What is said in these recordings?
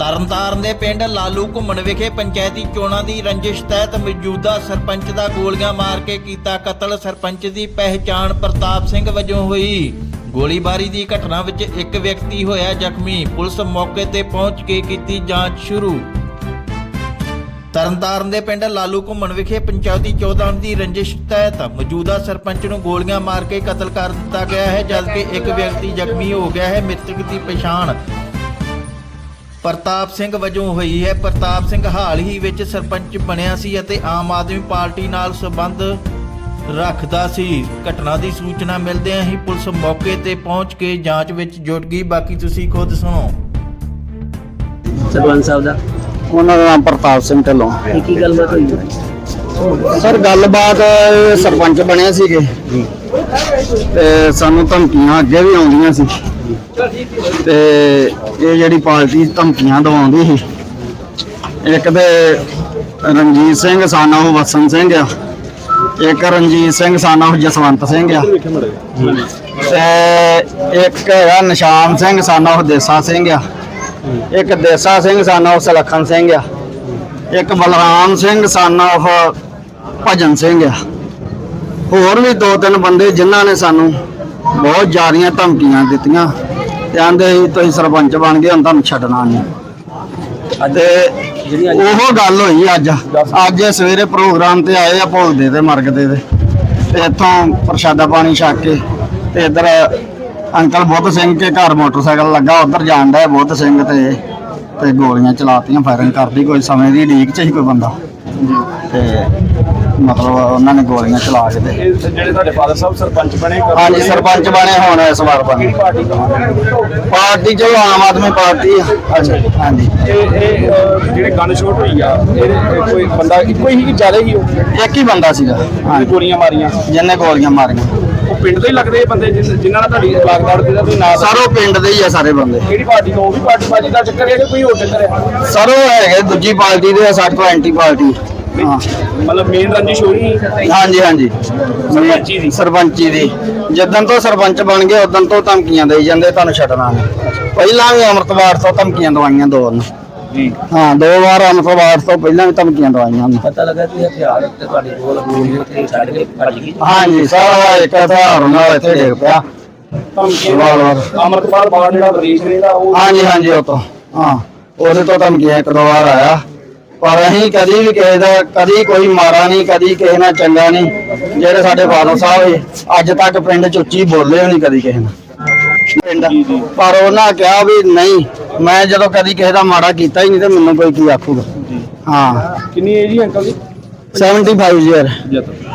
ਤਰਨਤਾਰਨ ਦੇ ਪਿੰਡ ਲਾਲੂ ਘੁੰਮਣ ਵਿਖੇ ਪੰਚਾਇਤੀ ਚੋਣਾਂ ਦੀ ਰੰਜਿਸ਼ ਤਹਿਤ ਮੌਜੂਦਾ ਸਰਪੰਚ ਦਾ ਗੋਲੀਆਂ ਮਾਰ ਕੇ ਕੀਤਾ ਕਤਲ। ਸਰਪੰਚ ਦੀ ਪਹਿਚਾਣ ਪ੍ਰਤਾਪ ਸਿੰਘ ਵਜੋਂ ਹੋਈ। ਗੋਲੀਬਾਰੀ ਦੀ ਘਟਨਾ ਵਿੱਚ ਇੱਕ ਵਿਅਕਤੀ ਹੋਇਆ ਜ਼ਖਮੀ। ਪੁਲਿਸ ਮੌਕੇ ਤੇ ਪਹੁੰਚ ਕੇ ਕੀਤੀ ਜਾਂਚ ਸ਼ੁਰੂ। ਤਰਨਤਾਰਨ ਦੇ ਪਿੰਡ ਲਾਲੂ ਘੁੰਮਣ ਵਿਖੇ ਪੰਚਾਇਤੀ ਚੋਣਾਂ ਦੀ ਰੰਜਿਸ਼ ਤਹਿਤ ਮੌਜੂਦਾ ਸਰਪੰਚ ਨੂੰ ਗੋਲੀਆਂ ਮਾਰ ਕੇ ਕਤਲ ਕਰ ਦਿੱਤਾ ਗਿਆ ਹੈ। ਜਦਕਿ ਇੱਕ ਵਿਅਕਤੀ ਜ਼ਖਮੀ ਹੋ ਗਿਆ ਹੈ। ਮ੍ਰਿਤਕ ਦੀ ਪਛਾਣ ਪ੍ਰਤਾਪ ਸਿੰਘ ਵਜੋਂ ਹੋਈ ਹੈ। ਪ੍ਰਤਾਪ ਸਿੰਘ ਹਾਲ ਹੀ ਵਿੱਚ ਸਰਪੰਚ ਬਣਿਆ ਸੀ ਅਤੇ ਆਮ ਆਦਮੀ ਪਾਰਟੀ ਨਾਲ ਸੰਬੰਧ ਰੱਖਦਾ ਸੀ। ਘਟਨਾ ਦੀ ਸੂਚਨਾ ਮਿਲਦਿਆਂ ਹੀ ਪੁਲਿਸ ਮੌਕੇ ਤੇ ਪਹੁੰਚ ਕੇ ਜਾਂਚ ਵਿੱਚ ਜੁਟ ਗਈ। ਬਾਕੀ ਤੁਸੀਂ ਖੁਦ ਸੁਣੋ। ਸਰਪੰਚ ਸਾਹਿਬ ਦਾ? ਉਹਨਾਂ ਦਾ ਨਾਮ ਪ੍ਰਤਾਪ ਸਿੰਘ ਢਿੱਲੋਂ। ਕੀ ਗੱਲਬਾਤ ਹੋਈ? ਸਰ ਗੱਲਬਾਤ ਸਰਪੰਚ ਬਣੇ ਸੀਗੇ। ਤੇ ਸਾਨੂੰ ਧਮਕੀਆਂ ਅੱਗੇ ਵੀ ਆਉਂਦੀਆਂ ਸੀ। ਤੇ ਇਹ ਜਿਹੜੀ ਪਾਰਟੀ ਧਮਕੀਆਂ ਦਵਾਉਂਦੀ ਸੀ, ਇੱਕ ਤੇ ਰਣਜੀਤ ਸਿੰਘ ਸਾਨਾ ਵਸਨ ਸਿੰਘ ਆ, ਇੱਕ ਰਣਜੀਤ ਸਿੰਘ ਸਾਨਾ ਜਸਵੰਤ ਸਿੰਘ ਆ, ਤੇ ਇੱਕ ਹੈਗਾ ਨਿਸ਼ਾਨ ਸਿੰਘ ਸਾਨਾ ਦੇਸਾ ਸਿੰਘ ਆ, ਇੱਕ ਦੇਸਾ ਸਿੰਘ ਸਾਨਾ ਸਲੱਖਣ ਸਿੰਘ ਆ, ਇੱਕ ਬਲਰਾਮ ਸਿੰਘ ਸਨ of ਭਜਨ ਸਿੰਘ ਆ। ਹੋਰ ਵੀ ਦੋ ਤਿੰਨ ਬੰਦੇ ਜਿਨ੍ਹਾਂ ਨੇ ਸਾਨੂੰ ਬਹੁਤ ਜ਼ਿਆਦੀਆਂ ਧਮਕੀਆਂ ਦਿੱਤੀਆਂ ਤੇ ਆਂਦੇ ਸੀ, ਤੁਸੀਂ ਸਰਪੰਚ ਬਣ ਗਏ, ਹੁਣ ਤੁਹਾਨੂੰ ਛੱਡਣਾ ਨਹੀਂ। ਤੇ ਉਹ ਗੱਲ ਹੋਈ ਅੱਜ। ਅੱਜ ਸਵੇਰੇ ਪ੍ਰੋਗਰਾਮ ਤੇ ਆਏ ਆ ਭੋਗਦੇ ਤੇ ਮਰਗਦੇ ਤੇ। ਤੇ ਇੱਥੋਂ ਪ੍ਰਸ਼ਾਦਾ ਪਾਣੀ ਛਕ ਕੇ ਤੇ ਇੱਧਰ ਅੰਕਲ ਬੁੱਧ ਸਿੰਘ ਕੇ ਘਰ ਮੋਟਰਸਾਈਕਲ ਲੱਗਾ, ਉੱਧਰ ਜਾਣ ਦਾ ਬੁੱਧ ਸਿੰਘ ਤੇ। ਤੇ ਗੋਲੀਆਂ ਚਲਾਤੀਆਂ, ਫਾਇਰਿੰਗ ਕਰਦੀ, ਕੋਈ ਸਮੇਂ ਦੀ ਢੀਕ ਚ ਹੀ ਕੋਈ ਬੰਦਾ। ਤੇ ਮਤਲਬ ਉਹਨਾਂ ਨੇ ਗੋਲੀਆਂ ਚਲਾ ਕੇ ਤੇ ਇਹ ਜਿਹੜੇ ਤੁਹਾਡੇ ਫਾਦਰ ਸਾਹਿਬ ਸਰਪੰਚ ਬਣੇ ਕਦੋਂ ਹਾਂਜੀ ਸਰਪੰਚ ਬਣੇ ਹੁਣ ਇਸ ਵਾਰ ਬਣੇ ਪਾਰਟੀ ਤੋਂ ਪਾਰਟੀ ਚਲੋ ਆਮ ਆਦਮੀ ਪਾਰਟੀ ਆ। ਅੱਛਾ ਜੀ। ਹਾਂਜੀ। ਇਹ ਇਹ ਅਹ, ਜਿਹੜੇ ਗਨ ਸ਼ੋਟ ਹੋਈ ਆ ਇਹ ਇਹ ਕੋਈ ਬੰਦਾ ਇੱਕੋ ਹੀ ਜ਼ਿਆਦਾ ਹੀ ਉਹ? ਇੱਕ ਹੀ ਬੰਦਾ ਸੀਗਾ। ਹਾਂਜੀ। ਗੋਲੀਆਂ ਮਾਰੀਆਂ। ਜਿਹਨੇ ਗੋਲੀਆਂ ਮਾਰੀਆਂ। ਉਹ ਪਿੰਡ ਦੇ ਹੀ ਲੱਗਦੇ ਇਹ ਬੰਦੇ ਜਿਨ- ਜਿਨ੍ਹਾਂ ਨਾਲ ਤੁਹਾਡੀ ਲਾਗਦਾਰ ਦੇ ਦਾ ਤੁਸੀਂ ਨਾਂ ਸਰੋ ਪਿੰਡ ਦੇ ਹੀ ਆ ਸਾਰੇ ਬੰਦੇ। ਕਿਹੜੀ ਪਾਰਟੀ ਤੋਂ? ਉਹ ਵੀ ਪਾਰਟੀ ਬਾਜੀ ਦਾ ਚੱਕਰ ਹੈ ਕਿ ਕੋਈ ਹੋਰ ਚੱਕਰ ਹੈ? ਸਰੋ ਹੈਗੇ ਦੂਜੀ ਪਾਰਟੀ ਦੇ ਆ, ਸਾਡੇ ਤੋਂ ਐਂਟੀ ਪਾਰਟੀ ਹਾਂ। ਮਤਲਬ ਮੇਨ ਰੰਜਿਸ਼ ਹੋਈ ਹਾਂਜੀ ਹਾਂਜੀ। ਸਰਪੰਚੀ ਦੀ। ਸਰਪੰਚੀ ਦੀ। ਜਦੋਂ ਤੋਂ ਸਰਪੰਚ ਬਣ ਗਏ ਉਦੋਂ ਤੋਂ ਧਮਕੀਆਂ ਦੇਈ ਜਾਂਦੇ ਤੁਹਾਨੂੰ ਛੱਡਣਾ ਨਹੀਂ। ਪਹਿਲਾਂ ਵੀ ਅਮਰਤਵਾਰ ਤੋਂ ਧਮਕੀਆਂ ਦਵਾਈਆਂ ਦੋ ਨੇ ਜੀ। ਹਾਂ ਦੋ ਵਾਰ ਤੋਂ ਪਹਿਲਾਂ ਵੀ ਧਮਕੀਆਂ ਦਵਾਈਆਂ ਨੇ। ਪਤਾ ਲੱਗਾ ਕਿ ਹਥਿਆਰ ਤੇ ਤੁਹਾਡੀ ਕੋਲ ਗੋਲੀ ਉੱਤੇ ਛੱਡ ਕੇ ਭੱਜ ਗਈ। ਹਾਂਜੀ ਸਾਰਾ ਇੱਕ ਹਥਿਆਰ ਨਾਲ ਇੱਥੇ ਡਿੱਗ ਪਿਆ। ਧਮਕੀ ਵਾਹ, ਵਾਹ। ਅਮਰਤਪਾਲ ਬਾੜ ਜਿਹੜਾ ਵਿਦੇਸ਼ ਰਹਿੰਦਾ ਉਹ ਹਾਂਜੀ ਹਾਂਜੀ ਉਹ ਤੋਂ। ਹਾਂ ਉਹਦੇ ਤੋਂ ਧਮਕੀਆਂ ਇੱਕ ਦੋ ਵਾਰ ਆਇਆ। ਪਰ ਅਸੀਂ ਕਦੀ ਵੀ ਕਿਸੇ ਦਾ ਕਦੀ ਕੋਈ ਮਾਰਾ ਨਹੀਂ ਕਦੀ ਕਿਸੇ ਨਾਲ ਚੰਗਾ ਨਹੀਂ। ਜਿਹੜੇ ਸਾਡੇ ਫਾਦਰ ਸਾਹਿਬ ਸੀ, ਅੱਜ ਤੱਕ ਪਿੰਡ ਚ ਉੱਚੀ ਬੋਲੇ ਨਹੀਂ ਕਦੀ ਕਿਸੇ ਨਾਲ। ਪਿੰਡ ਪਰ ਉਹਨਾਂ ਕਿਹਾ ਵੀ ਨਹੀਂ ਮੈਂ ਜਦੋਂ ਕਦੀ ਕਿਸੇ ਦਾ ਮਾੜਾ ਕੀਤਾ ਹੀ ਨਹੀਂ ਤੇ ਮੈਨੂੰ ਕੋਈ ਕੀ ਆਖੂਗਾ। ਹਾਂ। ਕਿੰਨੀ ਏਜ ਹੈ ਅੰਕਲ ਦੀ 75 ਈਅਰ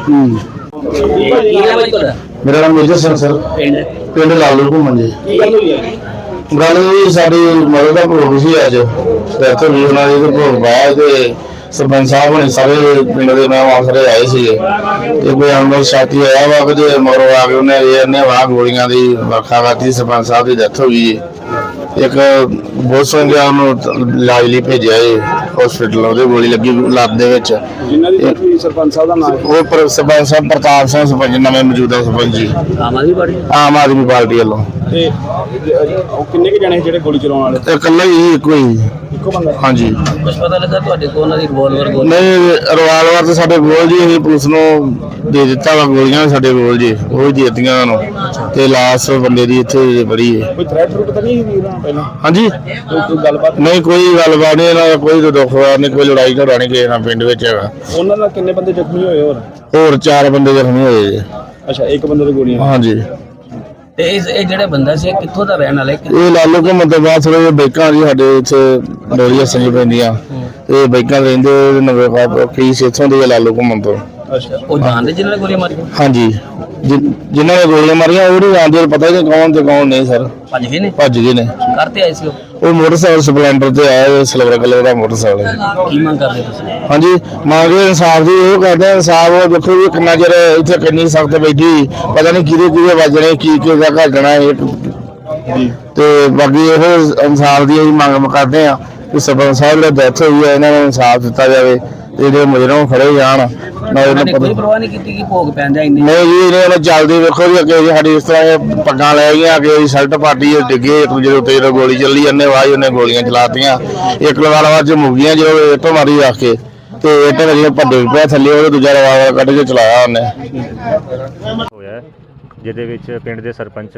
ਹੂੰ। ਕੀ ਨਾਮ ਹੈ ਤੁਹਾਡਾ? ਮੇਰਾ ਨਾਮ ਮੇਜਰ ਸਿੰਘ ਸਰ। ਪਿੰਡ। ਪਿੰਡ ਲਾਲੂ ਘੁੰਮਣ ਜੀ। ਕੀ ਗੱਲ ਹੋਈ ਹੈ? ਗੱਲ ਵੀ ਸਾਡੀ ਮਦਦ ਦਾ ਭੋਗ ਸੀ ਅੱਜ। ਤੇ ਇੱਥੇ ਵੀ ਦੇ ਭੋਗ ਪਾਇਆ ਤੇ ਸਰਪੰਚ ਸਾਹਿਬ ਨੇ ਸਾਰੇ ਪਿੰਡ ਦੇ ਨਾਮ ਆਸਰੇ ਆਏ ਸੀਗੇ। ਤੇ ਕੋਈ ਅਨਮੋਲ ਸਾਥੀ ਆਇਆ ਵਾ ਕਿ ਮਰੋ ਆ ਕੇ ਉਹਨੇ ਇਹ ਨੇ ਵਾਹ ਗੋਲੀਆਂ ਦੀ ਵਰਖਾ ਕਰਤੀ, ਸਰਪੰਚ ਸਾਹਿਬ ਦੀ ਡੈਥ ਹੋ ਗਈ ਇੱਕ ਬਹੁਤ ਸੰਗਿਆ ਨੂੰ ਇਲਾਜ ਲਈ ਭੇਜਿਆ ਏ। ਹਸਪੀਟਲ ਉਹਦੇ ਗੋਲੀ ਲੱਗੀ ਲੱਤ ਦੇ ਵਿੱਚ। ਜਿਨ੍ਹਾਂ ਦੀ ਸਰਪੰਚ ਸਾਹਿਬ ਦਾ ਨਾਮ? ਉਹ ਪਰ ਸਰਪੰਚ ਸਾਹਿਬ ਪ੍ਰਤਾਪ ਸਿੰਘ ਸਰਪੰਚ ਨਵੇਂ ਮੌਜੂਦਾ ਸਰਪੰਚ ਜੀ। ਆਮ ਆਦਮੀ ਪਾਰਟੀ? ਆਮ ਆਦਮੀ ਪਾਰਟੀ ਵੱਲੋਂ। ਤੇ ਉਹ ਕਿੰਨੇ ਕੁ ਜਣੇ ਸੀ ਜਿਹੜੇ ਗੋਲੀ ਚਲਾਉਣ ਵਾਲੇ? ਤੇ ਇਕੱਲਾ ਹੀ ਇੱਕੋ ਹੀ। ਇੱਕੋ ਬੰਦਾ? ਹਾਂਜੀ। ਕੁਝ ਪਤਾ ਲੱਗਾ ਤੁਹਾਡੇ ਕੋਲ ਉਹਨਾਂ ਦੀ ਰਿਵੋਲਵਰ ਗੋਲੀ? ਨਹੀਂ ਰਿਵਾਲਵਰ ਤੇ ਸਾਡੇ ਕੋਲ ਜੀ ਅਸੀਂ ਪੁਲਿਸ ਨੂੰ ਦੇ ਦਿੱਤਾ ਵਾ ਗੋਲੀਆਂ ਸਾਡੇ ਕੋਲ ਜੀ। ਉਹ ਦਿੱਤੀਆਂ ਉਹਨਾਂ ਨੂੰ। ਤੇ ਲਾਸ ਬੰਦੇ ਦੀ ਇੱਥੇ ਬੜੀ ਹੈ। ਕੋਈ ਥ੍ਰੈਟ ਰੂਟ ਤਾਂ ਨਹੀਂ ਸੀ ਵੀਰਾਂ ਪਹਿਲਾਂ? ਹਾਂਜੀ। ਕੋਈ ਕੋਈ ਗੱਲਬਾਤ? ਨਹੀਂ ਕੋਈ ਗੱਲਬਾਤ ਨਹੀਂ ਇਹਨਾਂ ਦਾ ਕੋਈ ਨਹੀਂ ਕੋਈ ਲੜਾਈ ਨਹੀਂ ਕਿਸੇ ਨਾਲ ਪਿੰਡ ਵਿੱਚ ਹੈਗਾ। ਉਹਨਾਂ ਨਾਲ ਕਿੰਨੇ ਬੰਦੇ ਜ਼ਖਮੀ ਹੋਏ ਹੋਰ? ਹੋਰ ਚਾਰ ਬੰਦੇ ਜ਼ਖਮੀ ਹੋਏ ਜੀ। ਅੱਛਾ ਇੱਕ ਬੰਦੇ ਦੇ ਗੋਲੀਆਂ। ਹਾਂਜੀ। ਤੇ ਇਸ ਇਹ ਜਿਹੜੇ ਬੰਦਾ ਸੀ ਇਹ ਕਿੱਥੋਂ ਦਾ ਰਹਿਣ ਵਾਲਾ ਹੈ? ਇਹ ਲਾਲੂ ਕੇ ਮੱਦੇ ਬਾਅਦ ਥੋੜੇ ਬੈਕਾਂ ਜੀ ਸਾਡੇ ਇੱਥੇ ਡੋਰੀਆਂ ਸੰਜੀ ਪੈਂਦੀਆਂ। ਇਹ ਬੈਕਾਂ ਰਹਿੰਦੇ ਨਵੇਂ ਖਾਪ ਕੇਸ ਇੱਥੋਂ ਦੇ ਲਾਲੂ ਘੁੰਮਣ ਤੋਂ। ਅੱਛਾ। ਉਹ ਜਾਣਦੇ ਜਿਹਨਾਂ ਨੇ ਗੋਲੀ ਮਾਰੀ ਹਾਂਜੀ। ਜਿ- ਜਿਨ੍ਹਾਂ ਨੇ ਗੋਲੀਆਂ ਮਾਰੀਆਂ ਉਹ ਨਹੀਂ ਜਾਣਦੇ ਪਤਾ ਨਹੀਂ ਕੌਣ ਤੇ ਕੌਣ ਨਹੀਂ ਸਰ। ਭੱਜ ਗਏ ਨੇ? ਭੱਜ ਗਏ ਨੇ। ਕਰਤੇ ਆਏ ਸੀ ਉਹ? ਉਹ ਮੋਟਰਸਾਈਕਲ ਸਪਲੈਂਡਰ ਤੇ ਆਇਆ ਸਿਲਵਰ ਕਲਰ ਦਾ ਮੋਟਰਸਾਈਕਲ ਹੈ। ਕੀ ਮੰਗ ਕਰਦੇ ਤੁਸੀਂ? ਹਾਂਜੀ ਮੰਗਦੇ ਇਨਸਾਫ ਦੀ ਉਹ ਕਰਦੇ ਇਨਸਾਫ ਉਹ ਦੇਖੋ ਵੀ ਕਿੰਨਾ ਚਿਰ ਇੱਥੇ ਕਿੰਨੀ ਸਖਤ ਬੈਠੀ ਪਤਾ ਨਹੀਂ ਕਿਹਦੇ ਕਿਹਦੇ ਵੱਜਣੇ ਕੀ ਕੀ ਦਾ ਘਟਣਾ ਇਹ ਤੇ ਬਾਕੀ ਇਹ ਇਨਸਾਫ ਦੀ ਅਸੀਂ ਮੰਗ ਕਰਦੇ ਆ ਕਿ ਸਰਪੰਚ ਸਾਹਿਬ ਦੀ ਡੈਥ ਹੋਈ ਹੈ ਇਹਨਾਂ ਨੂੰ ਇਨਸਾਫ ਦਿੱਤਾ ਜਾਵੇ। ਇਹਦੇ ਮੁਜਰਮ ਫੜੇ ਜਾਣ ਨਾ ਇਹਨਾਂ ਨੇ ਪਤਾ ਕੋਈ ਪਰਵਾਹ ਨਹੀਂ ਕੀਤੀ ਕਿ ਭੋਗ ਪੈਂਦਾ ਇੰਨੇ? ਨਹੀਂ ਜੀ ਇਹਨੇ ਉਹਨੇ ਚੱਲਦੀ ਵੇਖੋ ਜੀ ਅੱਗੇ ਜੀ ਸਾਡੀ ਇਸ ਤਰ੍ਹਾਂ ਇਹ ਪੱਗਾਂ ਲੈ ਗਈਆਂ ਅੱਗੇ ਜੀ ਸ਼ਰਟ ਪਾਟੀ ਇਹ ਡਿੱਗੇ ਇੱਕ ਦੂਜੇ ਦੇ ਉੱਤੇ ਜਦੋਂ ਗੋਲੀ ਚੱਲੀ ਜਾਂਦੇ ਵਾਹ ਉਹਨੇ ਗੋਲੀਆਂ ਚਲਾਤੀਆਂ। ਇੱਕ ਲਵਾਲਵਾ ਚ ਮੁਗੀਆਂ ਜਦੋਂ ਇਹ ਤੋਂ ਮਾਰੀ ਰੱਖ ਕੇ ਤੇ ਇੱਟ ਵਜੇ ਭੱਡੇ ਵੀ ਪਿਆ ਥੱਲੇ ਉਹ ਦੂਜਾ ਰਵਾਲਾ ਕੱਢ ਕੇ ਚਲਾਇਆ ਉਹਨੇ। ਹੋਇਆ ਹੈ, ਜਿਹਦੇ ਵਿੱਚ ਪਿੰਡ ਦੇ ਸਰਪੰਚ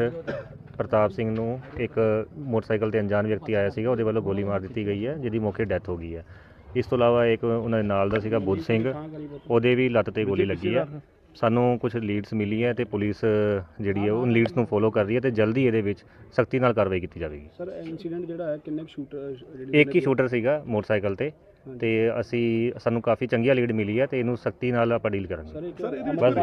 ਪ੍ਰਤਾਪ ਸਿੰਘ ਨੂੰ ਇੱਕ ਮੋਟਰਸਾਈਕਲ ਤੇ ਅਣਜਾਣ ਵਿਅਕਤੀ ਆਇਆ ਸੀਗਾ ਉਹਦੇ ਵੱਲੋਂ ਗੋਲੀ ਮਾਰ ਦਿੱਤੀ ਗਈ ਹੈ ਜਿਹਦੀ ਮੌਕੇ ਡੈਥ ਹੋ ਗਈ ਹੈ। ਇਸ ਤੋਂ ਇਲਾਵਾ ਇੱਕ ਉਹਨਾਂ ਦੇ ਨਾਲ ਦਾ ਸੀਗਾ ਬੁੱਧ ਸਿੰਘ। ਉਹਦੇ ਵੀ ਲੱਤ ਤੇ ਗੋਲੀ ਲੱਗੀ ਹੈ ਸਾਨੂੰ ਕੁਝ ਲੀਡਸ ਮਿਲੀ ਹੈ ਤੇ ਪੁਲਿਸ ਜਿਹੜੀ ਹੈ ਉਹ ਲੀਡਸ ਨੂੰ ਫੋਲੋ ਕਰ ਰਹੀ ਹੈ ਤੇ ਜਲਦੀ ਇਹਦੇ ਵਿੱਚ ਸਖਤੀ ਨਾਲ ਕਾਰਵਾਈ ਕੀਤੀ ਜਾਵੇਗੀ। ਸਰ ਇਨਸੀਡੈਂਟ ਜਿਹੜਾ ਹੈ ਕਿੰਨੇ ਸ਼ੂਟਰ ਇੱਕ ਹੀ ਸ਼ੂਟਰ ਸੀਗਾ ਮੋਟਰਸਾਈਕਲ ਤੇ। ਤੇ ਅਸੀਂ ਸਾਨੂੰ ਕਾਫੀ ਚੰਗੀਆਂ ਲੀਡ ਮਿਲੀ ਹੈ ਤੇ ਇਹਨੂੰ ਸਖਤੀ ਨਾਲ ਆਪਾਂ ਡੀਲ ਕਰਾਂਗੇ। ਬਸ।